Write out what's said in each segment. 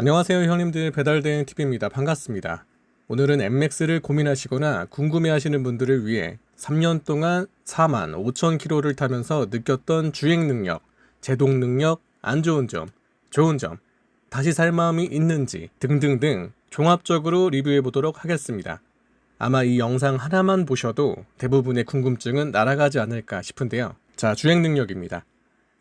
안녕하세요 형님들 배달대행 TV입니다. 반갑습니다. 오늘은 MX를 고민하시거나 궁금해하시는 분들을 위해 3년 동안 4만 5천 킬로를 타면서 느꼈던 주행 능력, 제동 능력, 안 좋은 점, 좋은 점, 다시 살 마음이 있는지 등등등 종합적으로 리뷰해 보도록 하겠습니다. 아마 이 영상 하나만 보셔도 대부분의 궁금증은 날아가지 않을까 싶은데요. 자, 주행 능력입니다.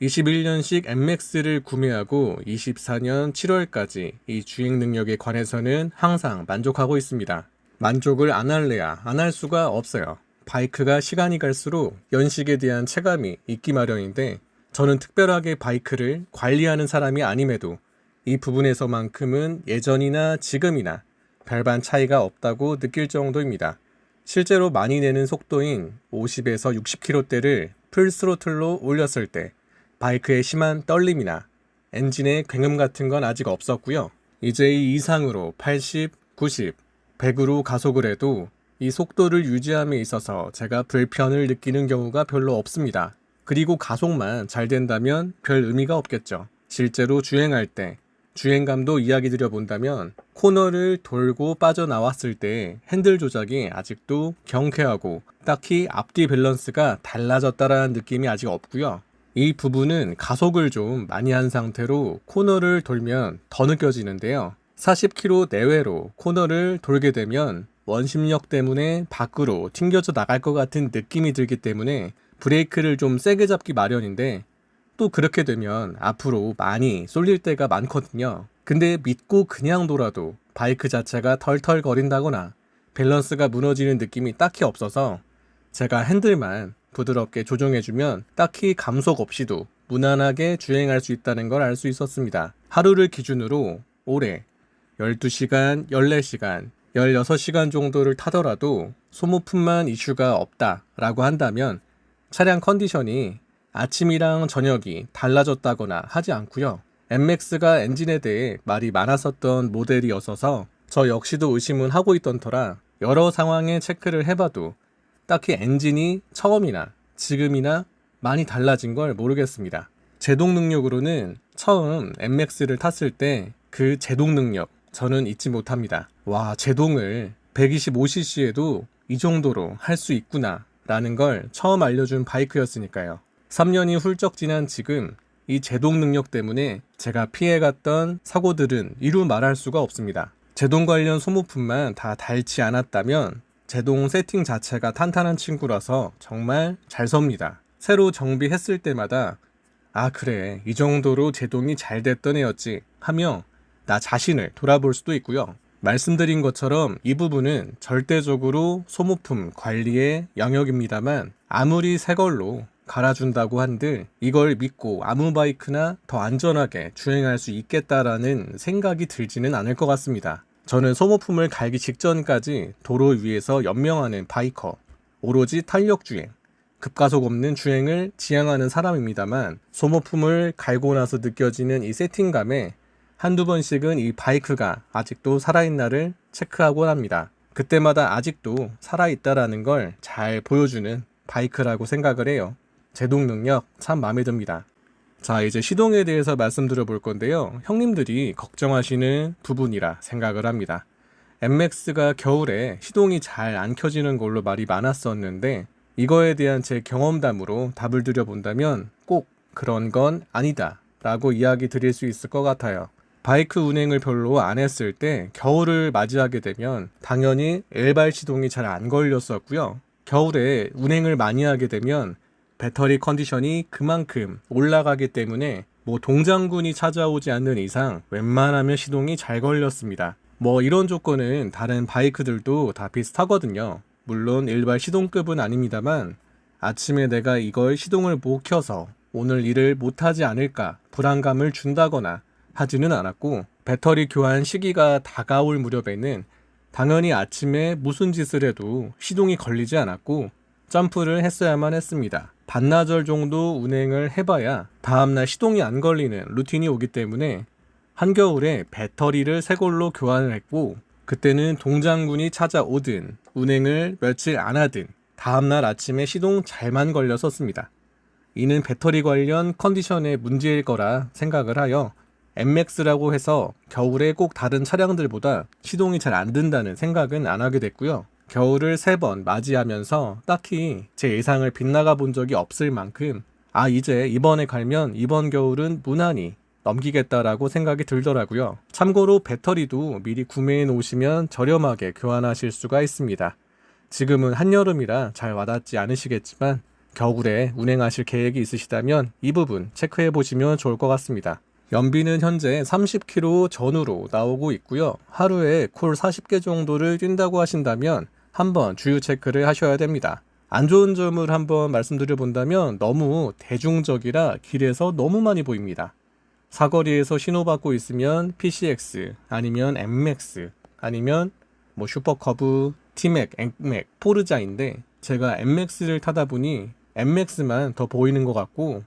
21년식 MX를 구매하고 24년 7월까지 이 주행 능력에 관해서는 항상 만족하고 있습니다. 만족을 안 할래야 안 할 수가 없어요. 바이크가 시간이 갈수록 연식에 대한 체감이 있기 마련인데 저는 특별하게 바이크를 관리하는 사람이 아님에도 이 부분에서만큼은 예전이나 지금이나 별반 차이가 없다고 느낄 정도입니다. 실제로 많이 내는 속도인 50에서 60km대를 풀스로틀로 올렸을 때 바이크의 심한 떨림이나 엔진의 굉음 같은 건 아직 없었고요. 이제 이 이상으로 80, 90, 100으로 가속을 해도 이 속도를 유지함에 있어서 제가 불편을 느끼는 경우가 별로 없습니다. 그리고 가속만 잘 된다면 별 의미가 없겠죠. 실제로 주행할 때 주행감도 이야기 드려본다면 코너를 돌고 빠져나왔을 때 핸들 조작이 아직도 경쾌하고 딱히 앞뒤 밸런스가 달라졌다라는 느낌이 아직 없고요. 이 부분은 가속을 좀 많이 한 상태로 코너를 돌면 더 느껴지는데요. 40km 내외로 코너를 돌게 되면 원심력 때문에 밖으로 튕겨져 나갈 것 같은 느낌이 들기 때문에 브레이크를 좀 세게 잡기 마련인데 또 그렇게 되면 앞으로 많이 쏠릴 때가 많거든요. 근데 믿고 그냥 돌아도 바이크 자체가 털털거린다거나 밸런스가 무너지는 느낌이 딱히 없어서 제가 핸들만 부드럽게 조정해주면 딱히 감속 없이도 무난하게 주행할 수 있다는 걸 알 수 있었습니다. 하루를 기준으로 올해 12시간, 14시간, 16시간 정도를 타더라도 소모품만 이슈가 없다라고 한다면 차량 컨디션이 아침이랑 저녁이 달라졌다거나 하지 않고요. MX가 엔진에 대해 말이 많았었던 모델이었어서 저 역시도 의심은 하고 있던 터라 여러 상황에 체크를 해봐도 딱히 엔진이 처음이나 지금이나 많이 달라진 걸 모르겠습니다. 제동 능력으로는 처음 MX를 탔을 때 그 제동 능력 저는 잊지 못합니다. 와, 제동을 125cc에도 이 정도로 할 수 있구나 라는 걸 처음 알려준 바이크였으니까요. 3년이 훌쩍 지난 지금 이 제동 능력 때문에 제가 피해갔던 사고들은 이루 말할 수가 없습니다. 제동 관련 소모품만 다 닳지 않았다면 제동 세팅 자체가 탄탄한 친구라서 정말 잘 섭니다. 새로 정비했을 때마다 아 그래 이 정도로 제동이 잘 됐던 애였지 하며 나 자신을 돌아볼 수도 있고요. 말씀드린 것처럼 이 부분은 절대적으로 소모품 관리의 영역입니다만 아무리 새 걸로 갈아준다고 한들 이걸 믿고 아무 바이크나 더 안전하게 주행할 수 있겠다라는 생각이 들지는 않을 것 같습니다. 저는 소모품을 갈기 직전까지 도로 위에서 연명하는 바이커, 오로지 탄력 주행, 급가속 없는 주행을 지향하는 사람입니다만 소모품을 갈고 나서 느껴지는 이 세팅감에 한두 번씩은 이 바이크가 아직도 살아있나를 체크하곤 합니다. 그때마다 아직도 살아있다라는 걸 잘 보여주는 바이크라고 생각을 해요. 제동 능력 참 마음에 듭니다. 자, 이제 시동에 대해서 말씀드려 볼 건데요. 형님들이 걱정하시는 부분이라 생각을 합니다. MX가 겨울에 시동이 잘 안 켜지는 걸로 말이 많았었는데, 이거에 대한 제 경험담으로 답을 드려 본다면 꼭 그런 건 아니다. 라고 이야기 드릴 수 있을 것 같아요. 바이크 운행을 별로 안 했을 때 겨울을 맞이하게 되면 당연히 일발 시동이 잘 안 걸렸었고요. 겨울에 운행을 많이 하게 되면 배터리 컨디션이 그만큼 올라가기 때문에 뭐 동장군이 찾아오지 않는 이상 웬만하면 시동이 잘 걸렸습니다. 뭐 이런 조건은 다른 바이크들도 다 비슷하거든요. 물론 일발 시동급은 아닙니다만 아침에 내가 이걸 시동을 못 켜서 오늘 일을 못하지 않을까 불안감을 준다거나 하지는 않았고 배터리 교환 시기가 다가올 무렵에는 당연히 아침에 무슨 짓을 해도 시동이 걸리지 않았고 점프를 했어야만 했습니다. 반나절 정도 운행을 해봐야 다음날 시동이 안 걸리는 루틴이 오기 때문에 한겨울에 배터리를 새 걸로 교환을 했고 그때는 동장군이 찾아오든 운행을 며칠 안 하든 다음날 아침에 시동 잘만 걸렸었습니다. 이는 배터리 관련 컨디션의 문제일 거라 생각을 하여 MX라고 해서 겨울에 꼭 다른 차량들보다 시동이 잘 안 든다는 생각은 안 하게 됐고요. 겨울을 세 번 맞이하면서 딱히 제 예상을 빗나가 본 적이 없을 만큼 아 이제 이번에 갈면 이번 겨울은 무난히 넘기겠다라고 생각이 들더라고요. 참고로 배터리도 미리 구매해 놓으시면 저렴하게 교환하실 수가 있습니다. 지금은 한여름이라 잘 와닿지 않으시겠지만 겨울에 운행하실 계획이 있으시다면 이 부분 체크해 보시면 좋을 것 같습니다. 연비는 현재 30km 전후로 나오고 있고요. 하루에 콜 40개 정도를 뛴다고 하신다면 한번 주유 체크를 하셔야 됩니다. 안 좋은 점을 한번 말씀드려 본다면 너무 대중적이라 길에서 너무 많이 보입니다. 사거리에서 신호받고 있으면 PCX 아니면 MX 아니면 뭐 슈퍼커브, T맥, 앵맥, 포르자인데 제가 MX를 타다 보니 MX만 더 보이는 것 같고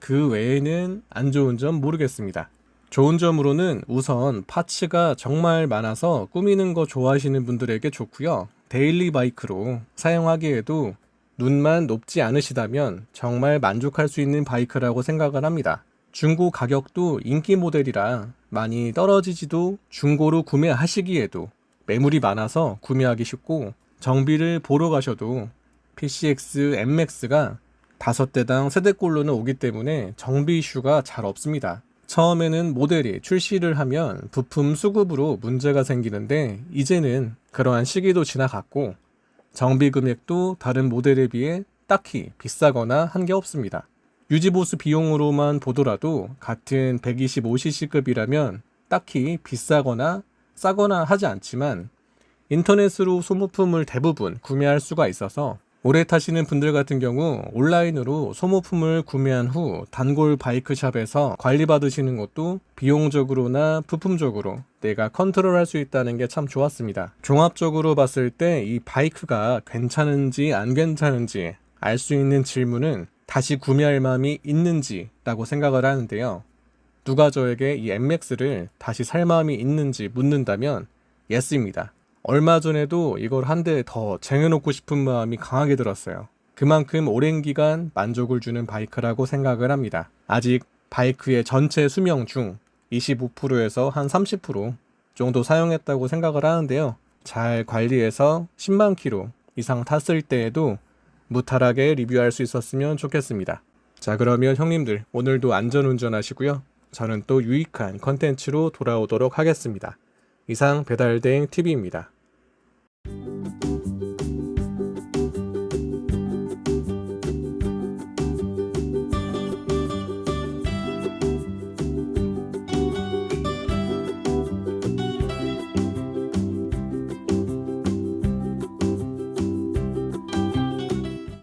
그 외에는 안 좋은 점 모르겠습니다. 좋은 점으로는 우선 파츠가 정말 많아서 꾸미는 거 좋아하시는 분들에게 좋고요. 데일리 바이크로 사용하기에도 눈만 높지 않으시다면 정말 만족할 수 있는 바이크라고 생각을 합니다. 중고 가격도 인기 모델이라 많이 떨어지지도 중고로 구매하시기에도 매물이 많아서 구매하기 쉽고 정비를 보러 가셔도 PCX MX가 다섯 대당 세대꼴로는 오기 때문에 정비 이슈가 잘 없습니다. 처음에는 모델이 출시를 하면 부품 수급으로 문제가 생기는데 이제는 그러한 시기도 지나갔고 정비 금액도 다른 모델에 비해 딱히 비싸거나 한 게 없습니다. 유지보수 비용으로만 보더라도 같은 125cc급이라면 딱히 비싸거나 싸거나 하지 않지만 인터넷으로 소모품을 대부분 구매할 수가 있어서 오래 타시는 분들 같은 경우 온라인으로 소모품을 구매한 후 단골 바이크샵에서 관리받으시는 것도 비용적으로나 부품적으로 내가 컨트롤할 수 있다는 게 참 좋았습니다. 종합적으로 봤을 때 이 바이크가 괜찮은지 안 괜찮은지 알 수 있는 질문은 다시 구매할 마음이 있는지라고 생각을 하는데요. 누가 저에게 이 MX를 다시 살 마음이 있는지 묻는다면 예스입니다. 얼마 전에도 이걸 한 대 더 쟁여놓고 싶은 마음이 강하게 들었어요. 그만큼 오랜 기간 만족을 주는 바이크라고 생각을 합니다. 아직 바이크의 전체 수명 중 25%에서 한 30% 정도 사용했다고 생각을 하는데요. 잘 관리해서 10만 킬로 이상 탔을 때에도 무탈하게 리뷰할 수 있었으면 좋겠습니다. 자, 그러면 형님들 오늘도 안전 운전하시고요. 저는 또 유익한 컨텐츠로 돌아오도록 하겠습니다. 이상 배달대행 TV입니다.